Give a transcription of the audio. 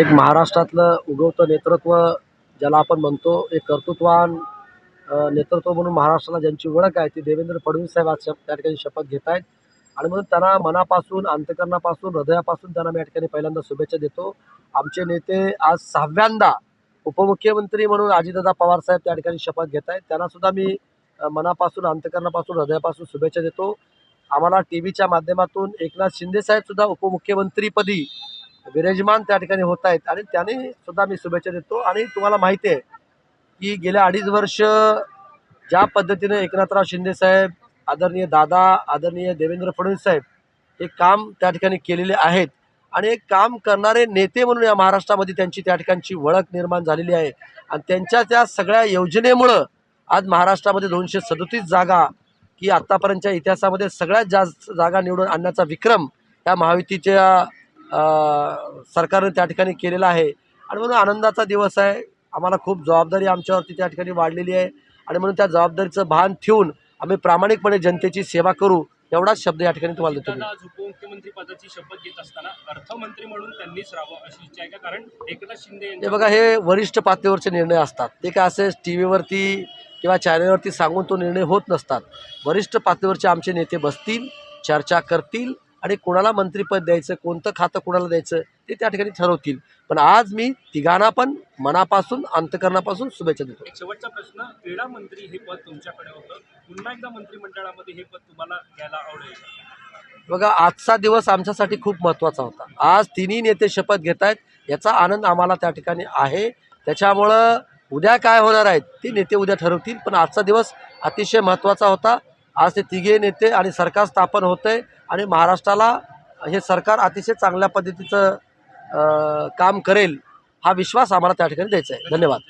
एक महाराष्ट्रातलं उगवतं नेतृत्व ज्याला आपण म्हणतो एक कर्तृत्वान नेतृत्व म्हणून महाराष्ट्राला ज्यांची ओळख आहे ती देवेंद्र फडणवीस साहेब आज त्या ठिकाणी शपथ घेत आहेत. आणि म्हणून त्यांना मनापासून अंतकरणापासून हृदयापासून त्यांना मी या ठिकाणी पहिल्यांदा शुभेच्छा देतो. आमचे नेते आज सहाव्यांदा उपमुख्यमंत्री म्हणून अजितदादा पवार साहेब त्या ठिकाणी शपथ घेत आहेत. त्यांना सुद्धा मी मनापासून अंतकरणापासून हृदयापासून शुभेच्छा देतो. आम्हाला टी व्हीच्या माध्यमातून एकनाथ शिंदे साहेब सुद्धा उपमुख्यमंत्रीपदी विराजमान त्या ठिकाणी होत आहेत. आणि त्याने सुद्धा मी शुभेच्छा देतो. आणि तुम्हाला माहिती आहे की गेल्या अडीच वर्ष ज्या पद्धतीने एकनाथराव शिंदे साहेब आदरणीय दादा आदरणीय देवेंद्र फडणवीस साहेब हे काम त्या ठिकाणी केलेले आहेत. आणि एक काम करणारे नेते म्हणून या महाराष्ट्रामध्ये त्यांची त्या ठिकाणची ओळख निर्माण झालेली आहे. आणि त्यांच्या त्या सगळ्या योजनेमुळं आज महाराष्ट्रामध्ये दोनशे सदोतीस जागा की आत्तापर्यंतच्या इतिहासामध्ये सगळ्यात जास्त जागा निवडून आणण्याचा विक्रम या महायुतीच्या सरकारने त्या ठिकाणी केलेला आहे. आणि म्हणून आनंदाचा दिवस आहे. आम्हाला खूप जबाबदारी आमच्यावरती त्या ठिकाणी वाढलेली आहे. आणि म्हणून त्या जबाबदारीचं भान ठेवून आम्ही प्रामाणिकपणे जनतेची सेवा करू एवढाच शब्द या ठिकाणी तुम्हाला देतो आज उपमुख्यमंत्री पदाची शपथ घेत असताना अर्थमंत्री म्हणून त्यांनीच राहावं अशी इच्छा आहे का? कारण एकनाथ शिंदे हे बघा हे वरिष्ठ पातळीवरचे निर्णय असतात. ते काय असे टी व्हीवरती किंवा चॅनलवरती सांगून तो निर्णय होत नसतात. वरिष्ठ पातळीवरचे आमचे नेते बसतील चर्चा करतील आणि कोणाला मंत्रिपद द्यायचं कोणतं खातं कोणाला द्यायचं ते त्या ठिकाणी ठरवतील. पण आज मी तिघांना पण मनापासून अंतकरणापासून शुभेच्छा देतो. शेवटचा प्रश्न क्रीडा मंत्री हे पद तुमच्याकडे होतं. पुन्हा एकदा मंत्रिमंडळामध्ये हे पद तुम्हाला घ्यायला आवडेल. बघा आजचा दिवस आमच्यासाठी खूप महत्त्वाचा होता. आज तिन्ही नेते शपथ घेत आहेत याचा आनंद आम्हाला त्या ठिकाणी आहे. त्याच्यामुळं उद्या काय होणार आहेत ते नेते उद्या ठरवतील पण आजचा दिवस अतिशय महत्त्वाचा होता. आज ते तिघे नेते आणि सरकार स्थापन होतं आहे आणि महाराष्ट्राला हे सरकार अतिशय चांगल्या पद्धतीचं काम करेल हा विश्वास आम्हाला त्या ठिकाणी द्यायचा आहे. धन्यवाद.